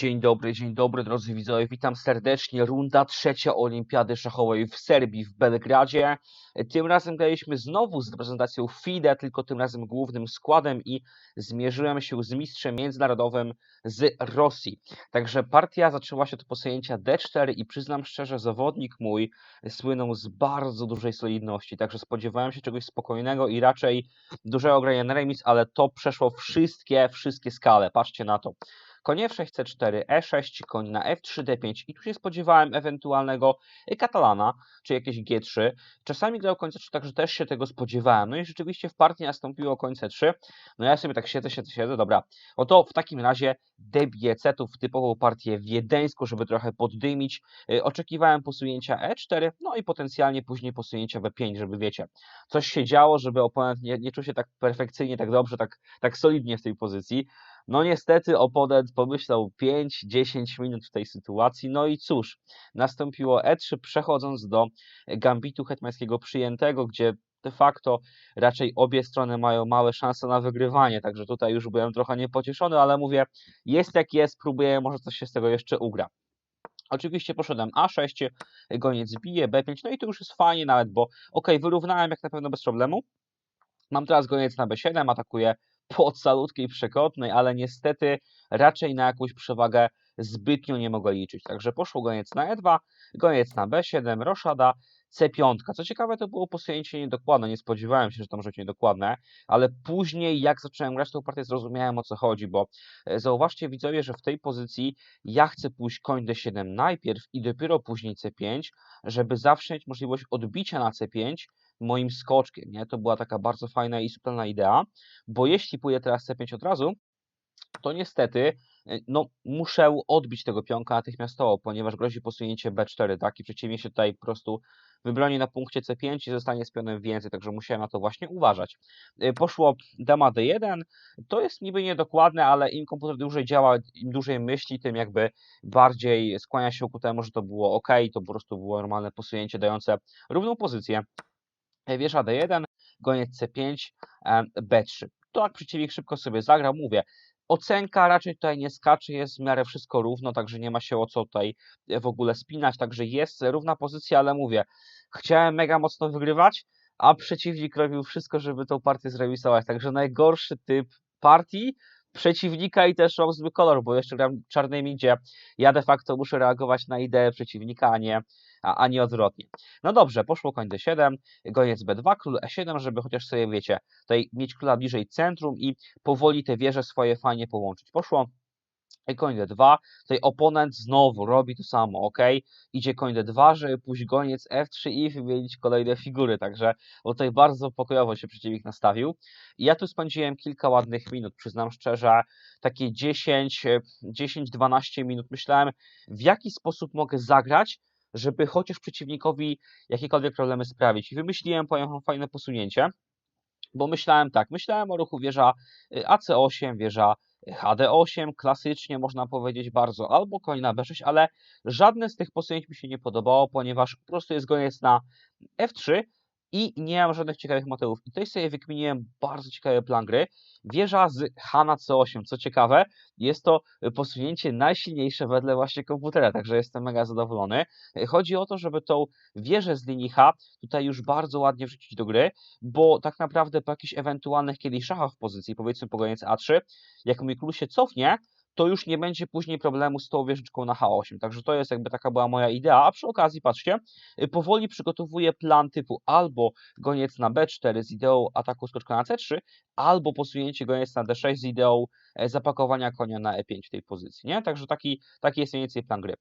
Dzień dobry, dzień dobry drodzy widzowie, witam serdecznie. Runda trzecia Olimpiady Szachowej w Serbii, w Belgradzie. Tym razem graliśmy znowu z reprezentacją FIDE, tylko tym razem głównym składem i zmierzyłem się z mistrzem międzynarodowym z Rosji. Także partia zaczęła się od posunięcia D4 i przyznam szczerze, zawodnik mój słynął z bardzo dużej solidności, także spodziewałem się czegoś spokojnego i raczej dużego grania na remis, ale to przeszło wszystkie, wszystkie skale. Patrzcie na to konie f6, c4, e6, koń na f3, d5 i tu się spodziewałem ewentualnego katalana, czy jakieś g3. Czasami grał koń c3, także też się tego spodziewałem. No i rzeczywiście w partii nastąpiło koń c3. No ja sobie tak siedzę, siedzę, siedzę, dobra. Oto w takim razie debię cetów w typową partię wiedeńską, żeby trochę poddymić. Y, oczekiwałem posunięcia e4, no i potencjalnie później posunięcia b5, żeby wiecie, coś się działo, żeby oponent nie, nie czuł się tak perfekcyjnie, tak dobrze, tak, tak solidnie w tej pozycji. No niestety oponent pomyślał 5-10 minut w tej sytuacji. No i cóż, nastąpiło E3 przechodząc do gambitu hetmańskiego przyjętego, gdzie de facto raczej obie strony mają małe szanse na wygrywanie, także tutaj już byłem trochę niepocieszony, ale mówię, jest jak jest, próbuję, może coś się z tego jeszcze ugra. Oczywiście poszedłem A6, goniec bije, B5, no i to już jest fajnie nawet, bo ok, wyrównałem jak na pewno bez problemu. Mam teraz goniec na B7, atakuję podsalutkiej przekotnej, ale niestety raczej na jakąś przewagę zbytnio nie mogę liczyć. Także poszło goniec na E2, goniec na B7, roszada, C5. Co ciekawe, to było posunięcie niedokładne. Nie spodziewałem się, że może być niedokładne, ale później, jak zacząłem grać tą partię, zrozumiałem o co chodzi, bo e, zauważcie, widzowie, że w tej pozycji ja chcę pójść koń D7 najpierw i dopiero później C5, żeby zawsze mieć możliwość odbicia na C5 moim skoczkiem. Nie? To była taka bardzo fajna i subtelna idea, bo jeśli pójdę teraz C5 od razu, to niestety e, no, muszę odbić tego pionka natychmiastowo, ponieważ grozi posunięcie B4, tak? I się tutaj po prostu wybroni na punkcie C5 i zostanie z pionem więcej, także musiałem na to właśnie uważać. E, poszło dama D1, to jest niby niedokładne, ale im komputer dłużej działa, im dłużej myśli, tym jakby bardziej skłania się ku temu, że to było ok, to po prostu było normalne posunięcie dające równą pozycję wieża D1, goniec C5, B3. To jak przeciwnik szybko sobie zagrał, mówię, Ocenka raczej tutaj nie skacze, jest w miarę wszystko równo, także nie ma się o co tutaj w ogóle spinać, także jest równa pozycja, ale mówię, chciałem mega mocno wygrywać, a przeciwnik robił wszystko, żeby tą partię zremisować, także najgorszy typ partii, przeciwnika i też mam zły kolor, bo jeszcze gram czarnymi, gdzie ja de facto muszę reagować na ideę przeciwnika, a nie, a, a nie odwrotnie. No dobrze, poszło koń d7, goniec b2, król e7, żeby chociaż sobie, wiecie, tutaj mieć króla bliżej centrum i powoli te wieże swoje fajnie połączyć. Poszło koń d2, tutaj oponent znowu robi to samo, ok? Idzie koń d2, żeby pójść goniec f3 i wymienić kolejne figury, także tutaj bardzo pokojowo się przeciwnik nastawił. I ja tu spędziłem kilka ładnych minut, przyznam szczerze, takie 10, 10-12 minut myślałem, w jaki sposób mogę zagrać, żeby chociaż przeciwnikowi jakiekolwiek problemy sprawić. I wymyśliłem, powiem fajne posunięcie, bo myślałem tak, myślałem o ruchu wieża y, AC8, wieża HD8, klasycznie można powiedzieć bardzo, albo koń na B6, ale żadne z tych posunięć mi się nie podobało, ponieważ po prostu jest goniec na F3, i nie mam żadnych ciekawych motywów. I tutaj sobie wykminiłem bardzo ciekawy plan gry. Wieża z H na C8. Co ciekawe, jest to posunięcie najsilniejsze wedle właśnie komputera, także jestem mega zadowolony. Chodzi o to, żeby tą wieżę z linii H tutaj już bardzo ładnie wrzucić do gry, bo tak naprawdę po jakichś ewentualnych kiedyś szachach w pozycji, powiedzmy po goniec A3, jak mój król się cofnie, to już nie będzie później problemu z tą wieżyczką na H8. Także to jest jakby taka była moja idea. A przy okazji, patrzcie, y, powoli przygotowuję plan typu albo goniec na B4 z ideą ataku skoczka na C3, albo posunięcie goniec na D6 z ideą e, zapakowania konia na E5 w tej pozycji. Nie? Także taki, taki jest mniej więcej plan gry.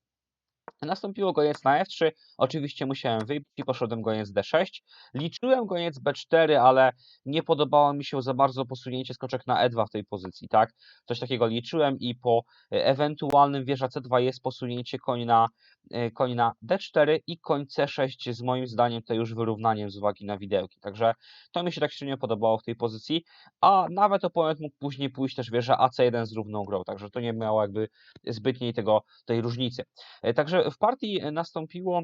Nastąpiło goniec na F3, oczywiście musiałem wyjść i poszedłem goniec D6. Liczyłem goniec B4, ale nie podobało mi się za bardzo posunięcie skoczek na E2 w tej pozycji, tak? Coś takiego liczyłem i po e, ewentualnym wieża C2 jest posunięcie koń na, e, koń na D4 i koń C6 z moim zdaniem to już wyrównaniem z uwagi na widełki. Także to mi się tak średnio podobało w tej pozycji, a nawet oponent mógł później pójść też wieża AC1 z równą grą, także to nie miało jakby zbytniej tego, tej różnicy. E, także w partii nastąpiło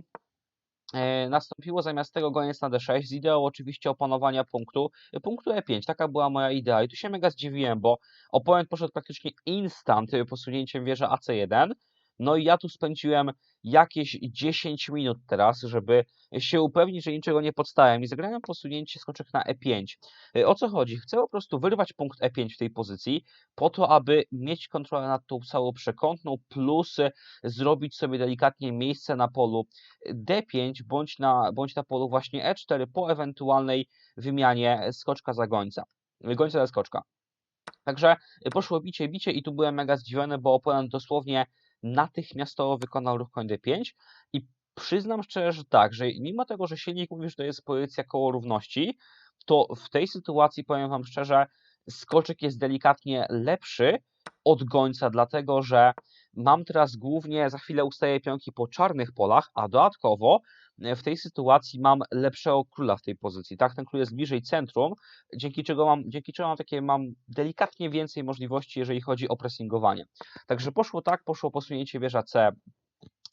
e, nastąpiło zamiast tego goniec na d6 z ideą oczywiście opanowania punktu, e, punktu e5. Taka była moja idea i tu się mega zdziwiłem, bo oponent poszedł praktycznie instant e, posunięciem wieża AC1. No i ja tu spędziłem jakieś 10 minut teraz, żeby się upewnić, że niczego nie podstałem i zagrałem posunięcie skoczek na e5. E, O co chodzi? Chcę po prostu wyrwać punkt e5 w tej pozycji, po to, aby mieć kontrolę nad tą całą przekątną, plus e, zrobić sobie delikatnie miejsce na polu d5, bądź na, bądź na polu właśnie e4 po ewentualnej wymianie skoczka za gońca. Gońca za skoczka. Także poszło bicie, bicie i tu byłem mega zdziwiony, bo oponent dosłownie natychmiastowo wykonał ruch koń d5 i przyznam szczerze, że tak, że mimo tego, że silnik mówi, że to jest pozycja koło równości, to w tej sytuacji powiem Wam szczerze, skoczek jest delikatnie lepszy od gońca, dlatego że mam teraz głównie, za chwilę ustaję pionki po czarnych polach, a dodatkowo w tej sytuacji mam lepszego króla w tej pozycji, tak? Ten król jest bliżej centrum, dzięki czego mam, dzięki czemu mam takie, mam delikatnie więcej możliwości, jeżeli chodzi o pressingowanie. Także poszło tak, poszło posunięcie wieża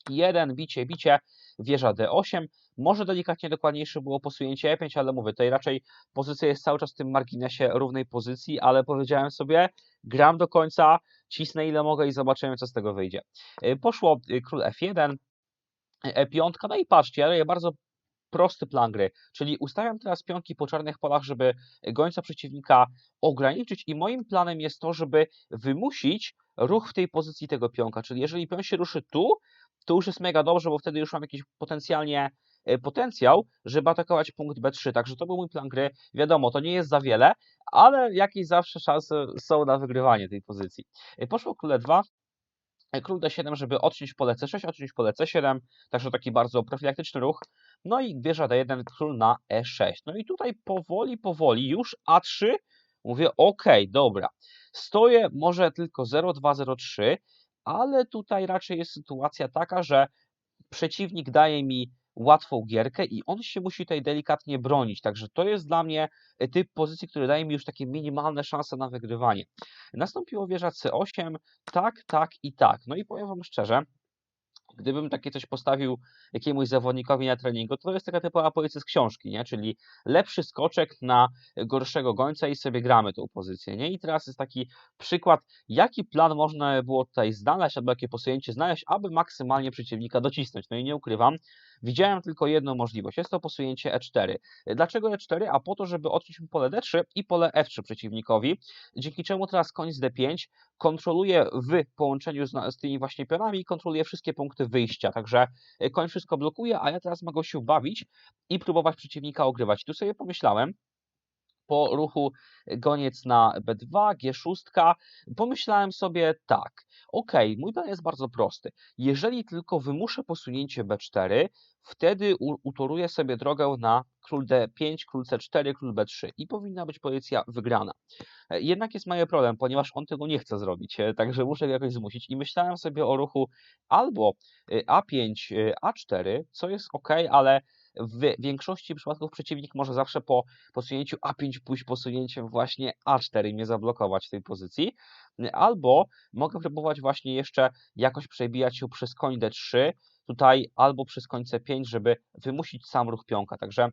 C1, bicie, bicie, wieża D8, może delikatnie dokładniejsze było posunięcie E5, ale mówię, tutaj raczej pozycja jest cały czas w tym marginesie równej pozycji, ale powiedziałem sobie, gram do końca, cisnę ile mogę i zobaczymy, co z tego wyjdzie. Poszło y, król F1, E5, no i patrzcie, ale bardzo prosty plan gry, czyli ustawiam teraz pionki po czarnych polach, żeby gońca przeciwnika ograniczyć i moim planem jest to, żeby wymusić ruch w tej pozycji tego pionka, czyli jeżeli pion się ruszy tu, to już jest mega dobrze, bo wtedy już mam jakiś potencjalnie e, potencjał, żeby atakować punkt B3, także to był mój plan gry. Wiadomo, to nie jest za wiele, ale jakieś zawsze szanse są na wygrywanie tej pozycji. E, Poszło król E2, e, król D7, żeby odciąć pole C6, odciąć pole C7, także taki bardzo profilaktyczny ruch. No i wieża D1, król na E6. No i tutaj powoli, powoli, już A3, mówię, ok, dobra, stoję może tylko 0,2, 0,3, ale tutaj raczej jest sytuacja taka, że przeciwnik daje mi łatwą gierkę i on się musi tutaj delikatnie bronić. Także to jest dla mnie e, typ pozycji, który daje mi już takie minimalne szanse na wygrywanie. Nastąpiło wieża C8, tak, tak i tak. No i powiem Wam szczerze, gdybym takie coś postawił jakiemuś zawodnikowi na treningu, to jest taka typowa pozycja z książki, nie? Czyli lepszy skoczek na gorszego gońca i sobie gramy tą pozycję, nie? I teraz jest taki przykład, jaki plan można było tutaj znaleźć, albo jakie posunięcie znaleźć, aby maksymalnie przeciwnika docisnąć. No i nie ukrywam, widziałem tylko jedną możliwość, jest to posunięcie E4. Dlaczego E4? A po to, żeby odciąć pole D3 i pole F3 przeciwnikowi, dzięki czemu teraz koń z D5 kontroluje w połączeniu z, z tymi właśnie pionami, kontroluje wszystkie punkty wyjścia, także e, koń wszystko blokuje, a ja teraz mogę się bawić i próbować przeciwnika ogrywać. Tu sobie pomyślałem, po ruchu goniec na B2, G6, pomyślałem sobie tak, ok, mój plan jest bardzo prosty. Jeżeli tylko wymuszę posunięcie B4, wtedy u- utoruję sobie drogę na król D5, król C4, król B3 i powinna być pozycja wygrana. E, Jednak jest mały problem, ponieważ on tego nie chce zrobić, e, także muszę go jakoś zmusić i myślałem sobie o ruchu albo e, A5, e, A4, co jest ok, ale w większości przypadków przeciwnik może zawsze po posunięciu A5 pójść posunięciem właśnie A4 i mnie zablokować w tej pozycji. Albo mogę próbować właśnie jeszcze jakoś przebijać się przez koń D3, tutaj albo przez koń C5, żeby wymusić sam ruch pionka. Także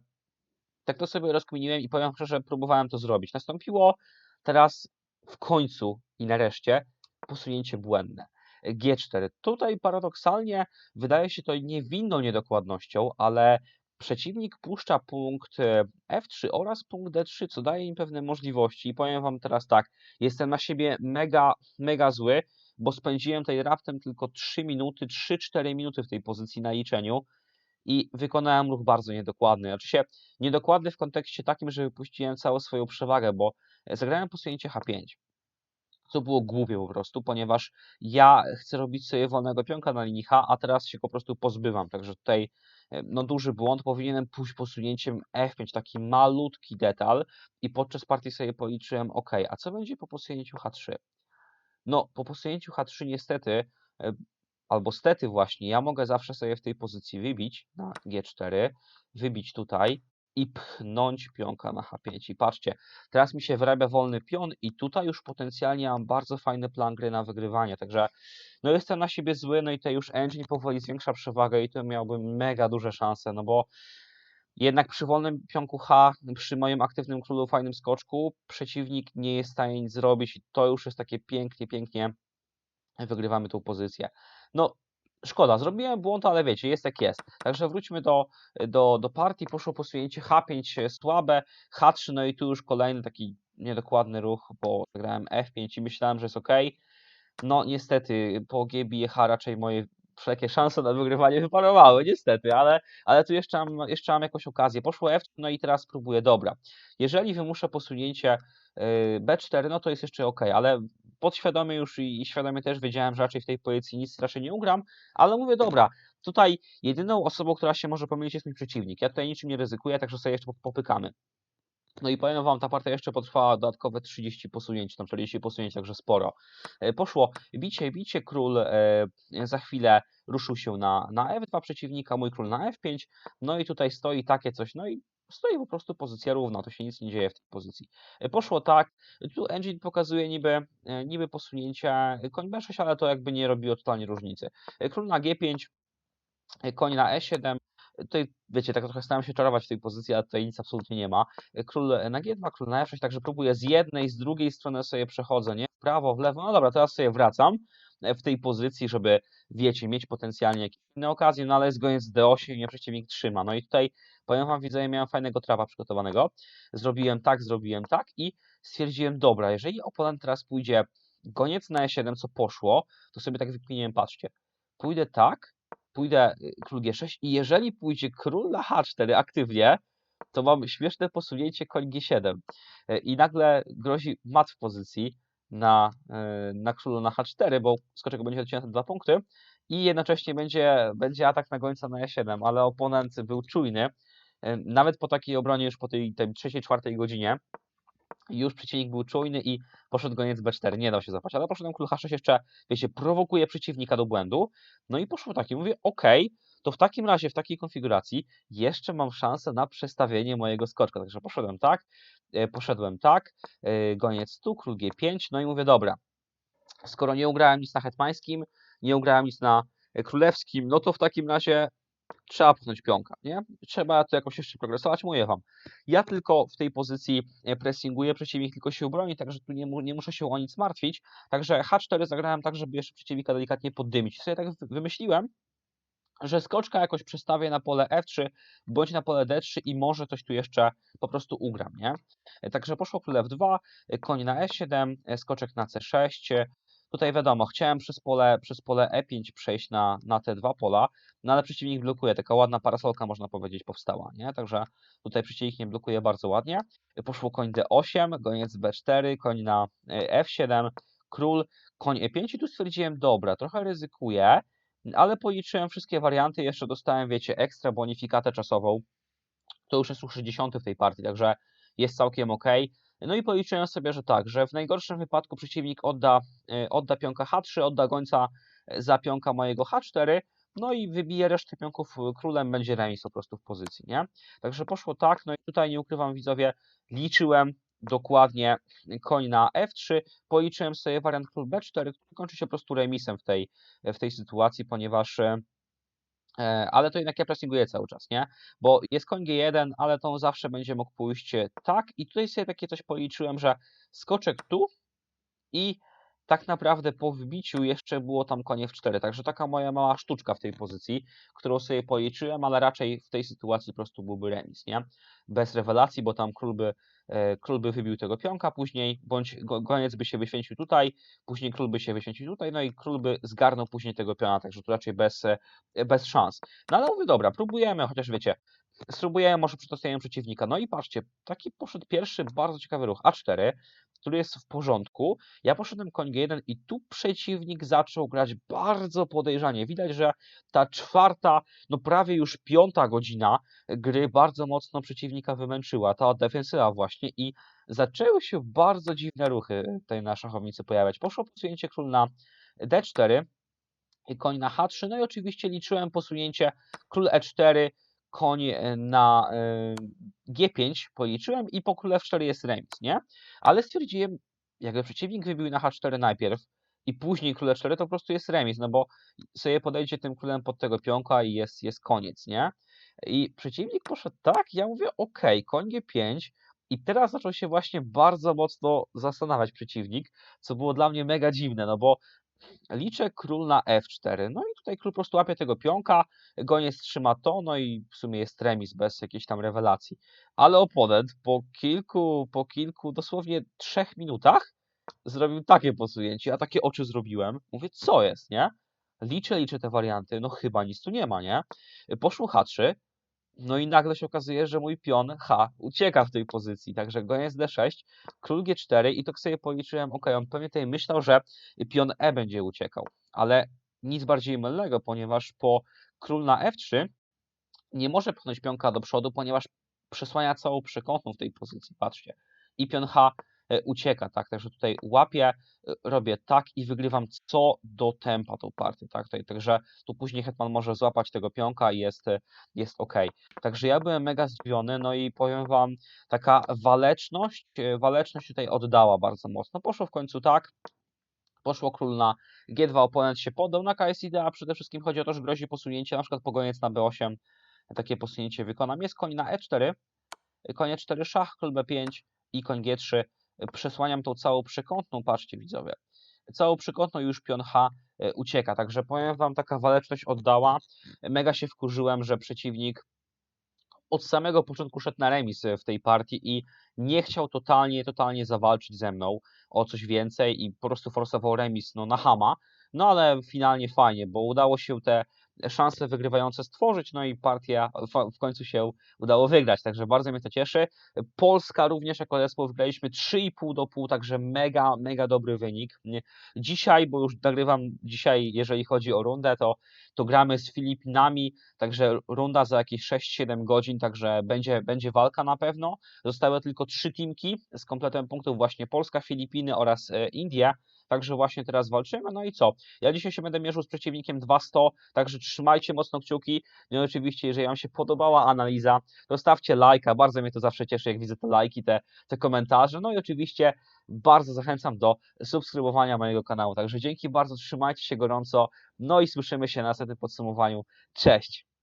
tak to sobie rozkminiłem i powiem szczerze, próbowałem to zrobić. Nastąpiło teraz w końcu i nareszcie posunięcie błędne. G4. Tutaj paradoksalnie wydaje się to niewinną niedokładnością, ale przeciwnik puszcza punkt e, F3 oraz punkt D3, co daje im pewne możliwości. I powiem Wam teraz tak, jestem na siebie mega, mega zły, bo spędziłem tutaj raptem tylko 3 minuty, 3-4 minuty w tej pozycji na liczeniu i wykonałem ruch bardzo niedokładny. Się niedokładny w kontekście takim, że wypuściłem całą swoją przewagę, bo e, zagrałem posunięcie H5 co było głupie po prostu, ponieważ ja chcę robić sobie wolnego pionka na linii H, a teraz się po prostu pozbywam. Także tutaj e, no, duży błąd. Powinienem pójść posunięciem F5, taki malutki detal i podczas partii sobie policzyłem, ok, a co będzie po posunięciu H3? No, po posunięciu H3 niestety, e, albo stety właśnie, ja mogę zawsze sobie w tej pozycji wybić na G4, wybić tutaj i pchnąć pionka na H5. I patrzcie, teraz mi się wyrabia wolny pion i tutaj już potencjalnie mam bardzo fajny plan gry na wygrywanie, także no jestem na siebie zły, no i tutaj już engine powoli zwiększa przewagę i to miałbym mega duże szanse, no bo jednak przy wolnym pionku H, przy moim aktywnym królu, fajnym skoczku, przeciwnik nie jest w stanie nic zrobić i to już jest takie pięknie, pięknie wygrywamy tą pozycję. No, szkoda, zrobiłem błąd, ale wiecie, jest jak jest. Także wróćmy do, do, do partii, poszło posunięcie H5 słabe, H3, no i tu już kolejny taki niedokładny ruch, bo zagrałem F5 i myślałem, że jest ok. No niestety, po G bije H raczej moje wszelkie szanse na wygrywanie wyparowały, niestety, ale, ale tu jeszcze mam, jeszcze mam jakąś okazję. Poszło F, no i teraz spróbuję, dobra. Jeżeli wymuszę posunięcie y, B4, no to jest jeszcze ok, ale podświadomie już i, świadomie też wiedziałem, że raczej w tej pozycji nic raczej nie ugram, ale mówię, dobra, tutaj jedyną osobą, która się może pomylić jest mój przeciwnik. Ja tutaj niczym nie ryzykuję, także sobie jeszcze popykamy. No i powiem Wam, ta partia jeszcze potrwała dodatkowe 30 posunięć, tam 40 posunięć, także sporo. E, Poszło bicie, bicie, król e, za chwilę ruszył się na, na F2 przeciwnika, mój król na F5, no i tutaj stoi takie coś, no i stoi po prostu pozycja równa, to się nic nie dzieje w tej pozycji. E, Poszło tak, tu engine pokazuje niby, niby posunięcie koń B6, ale to jakby nie robiło totalnie różnicy. Król na G5, e, koń na E7, Tutaj, wiecie, tak trochę starałem się czarować w tej pozycji, ale tutaj nic absolutnie nie ma. Król na G2, król na F6, także próbuję z jednej, z drugiej strony sobie przechodzę, nie? W prawo, w lewo. No dobra, teraz sobie wracam e, w tej pozycji, żeby, wiecie, mieć potencjalnie jakieś inne okazje, no ale jest goniec D8 i mnie przeciwnik trzyma. No i tutaj, powiem wam, widzowie, miałem fajnego trawa przygotowanego. Zrobiłem tak, zrobiłem tak i stwierdziłem, dobra, jeżeli oponent teraz pójdzie goniec na E7, co poszło, to sobie tak wykminiłem, patrzcie, pójdę tak, pójdę y, król G6 i jeżeli pójdzie król na H4 aktywnie, to mam śmieszne posunięcie koń G7 E, i nagle grozi mat w pozycji na, e, na królu na H4, bo skoczek będzie odcinał te dwa punkty i jednocześnie będzie, będzie atak na gońca na E7, ale oponent był czujny, nawet po takiej obronie już po tej, tej trzeciej, czwartej godzinie już przeciwnik był czujny i poszedł goniec B4, nie dał się zapać, ale poszedłem król H6 jeszcze, wiecie, prowokuje przeciwnika do błędu, no i poszło takie, mówię, ok, to w takim razie, w takiej konfiguracji jeszcze mam szansę na przestawienie mojego skoczka, także poszedłem tak, e, poszedłem tak, e, goniec tu, król G5, no i mówię, dobra, skoro nie ugrałem nic na hetmańskim, nie ugrałem nic na e, królewskim, no to w takim razie trzeba pchnąć pionka, nie? Trzeba to jakoś jeszcze progresować, mówię wam. Ja tylko w tej pozycji e, pressinguję, przeciwnik tylko się broni, także tu nie, mu, nie muszę się o nic martwić. Także H4 zagrałem tak, żeby jeszcze przeciwnika delikatnie poddymić. Sobie tak wy- wymyśliłem, że skoczka jakoś przestawię na pole F3 bądź na pole D3 i może coś tu jeszcze po prostu ugram, nie? E, Także poszło król F2, e, koń na E7, e, skoczek na C6. Tutaj wiadomo, chciałem przez pole, przez pole E5 przejść na, na te dwa pola, no ale przeciwnik blokuje, taka ładna parasolka można powiedzieć powstała, nie? Także tutaj przeciwnik nie blokuje bardzo ładnie. Poszło koń D8, goniec B4, koń na e, F7, król, koń E5 i tu stwierdziłem, dobra, trochę ryzykuję, ale policzyłem wszystkie warianty, jeszcze dostałem, wiecie, ekstra bonifikatę czasową. To już jest u 60 w tej partii, także jest całkiem ok. No i policzyłem sobie, że tak, że w najgorszym wypadku przeciwnik odda, e, odda pionka H3, odda gońca e, za pionka mojego H4, no i wybije resztę pionków e, królem, będzie remis po prostu w pozycji, nie? Także poszło tak, no i tutaj nie ukrywam widzowie, liczyłem dokładnie koń na F3, policzyłem sobie wariant król B4, który kończy się po prostu remisem w tej, w tej sytuacji, ponieważ ale to jednak ja pressinguję cały czas, nie? Bo jest koń G1, ale to on zawsze będzie mógł pójść e, tak i tutaj sobie takie coś policzyłem, że skoczek tu i tak naprawdę po wbiciu jeszcze było tam konie w 4, także taka moja mała sztuczka w tej pozycji, którą sobie policzyłem, ale raczej w tej sytuacji po prostu byłby remis, nie? Bez rewelacji, bo tam król by, e, król by wybił tego pionka później, bądź go- goniec by się wyświęcił tutaj, później król by się wyświęcił tutaj, no i król by zgarnął później tego piona, także tu raczej bez, e, bez szans. No ale mówię, dobra, próbujemy, chociaż wiecie, spróbujemy może przetostawienia przeciwnika. No i patrzcie, taki poszedł pierwszy bardzo ciekawy ruch, A4, który jest w porządku. Ja poszedłem koń G1 i tu przeciwnik zaczął grać bardzo podejrzanie. Widać, że ta czwarta, no prawie już piąta godzina gry bardzo mocno przeciwnika wymęczyła, ta defensywa właśnie i zaczęły się bardzo dziwne ruchy tutaj na szachownicy pojawiać. Poszło posunięcie król na D4, koń na H3, no i oczywiście liczyłem posunięcie król E4, koń e, na e, G5 policzyłem i po króle F4 jest remis, nie? Ale stwierdziłem, jakby przeciwnik wybił na H4 najpierw i później króle 4, to po prostu jest remis, no bo sobie podejdzie tym królem pod tego pionka i jest, jest koniec, nie? I przeciwnik poszedł tak, ja mówię, ok, koń G5 i teraz zaczął się właśnie bardzo mocno zastanawiać przeciwnik, co było dla mnie mega dziwne, no bo liczę król na F4, no i tutaj król po prostu łapie tego pionka, goniec trzyma to, no i w sumie jest remis bez jakiejś tam rewelacji. Ale oponent po kilku, po kilku, dosłownie trzech minutach zrobił takie posunięcie, a takie oczy zrobiłem. Mówię, co jest, nie? Liczę, liczę te warianty, no chyba nic tu nie ma, nie? Poszło H3, no i nagle się okazuje, że mój pion H ucieka w tej pozycji, także goniec D6, król G4 i to sobie policzyłem, ok, on pewnie tutaj myślał, że pion E będzie uciekał, ale nic bardziej mylnego, ponieważ po król na F3 nie może pchnąć pionka do przodu, ponieważ przesłania całą przekątną w tej pozycji, patrzcie. I pion H e, ucieka, tak, także tutaj łapię, e, robię tak i wygrywam co do tempa tą partię, tak, tutaj, także tu później hetman może złapać tego pionka i jest, e, jest ok. Także ja byłem mega zdziwiony, no i powiem wam, taka waleczność, waleczność tutaj oddała bardzo mocno, poszło w końcu tak, poszło król na G2, oponent się podał na KSID, a przede wszystkim chodzi o to, że grozi posunięcie, na przykład pogoniec na B8, takie posunięcie wykonam, jest koń na E4, koń E4 szach, król B5 i koń G3, przesłaniam tą całą przekątną, patrzcie widzowie, całą przekątną już pion H e, ucieka, także powiem wam, taka waleczność oddała, mega się wkurzyłem, że przeciwnik od samego początku szedł na remis w tej partii i nie chciał totalnie, totalnie zawalczyć ze mną o coś więcej i po prostu forsował remis no, na hama, no ale finalnie fajnie, bo udało się te szanse wygrywające stworzyć, no i partia w- końcu się udało wygrać, także bardzo mnie to cieszy. Polska również jako zespół wygraliśmy 3,5 do pół, także mega, mega dobry wynik. Dzisiaj, bo już nagrywam dzisiaj, jeżeli chodzi o rundę, to, to gramy z Filipinami, także runda za jakieś 6-7 godzin, także będzie, będzie walka na pewno. Zostały tylko trzy teamki z kompletem punktów właśnie Polska, Filipiny oraz e, Indie, także właśnie teraz walczymy, no i co? Ja dzisiaj się będę mierzył z przeciwnikiem 200, także trzymajcie mocno kciuki. No oczywiście, jeżeli Wam się podobała analiza, to stawcie lajka, bardzo mnie to zawsze cieszy, jak widzę te lajki, te, te komentarze. No i oczywiście bardzo zachęcam do subskrybowania mojego kanału. Także dzięki bardzo, trzymajcie się gorąco, no i słyszymy się na następnym podsumowaniu. Cześć!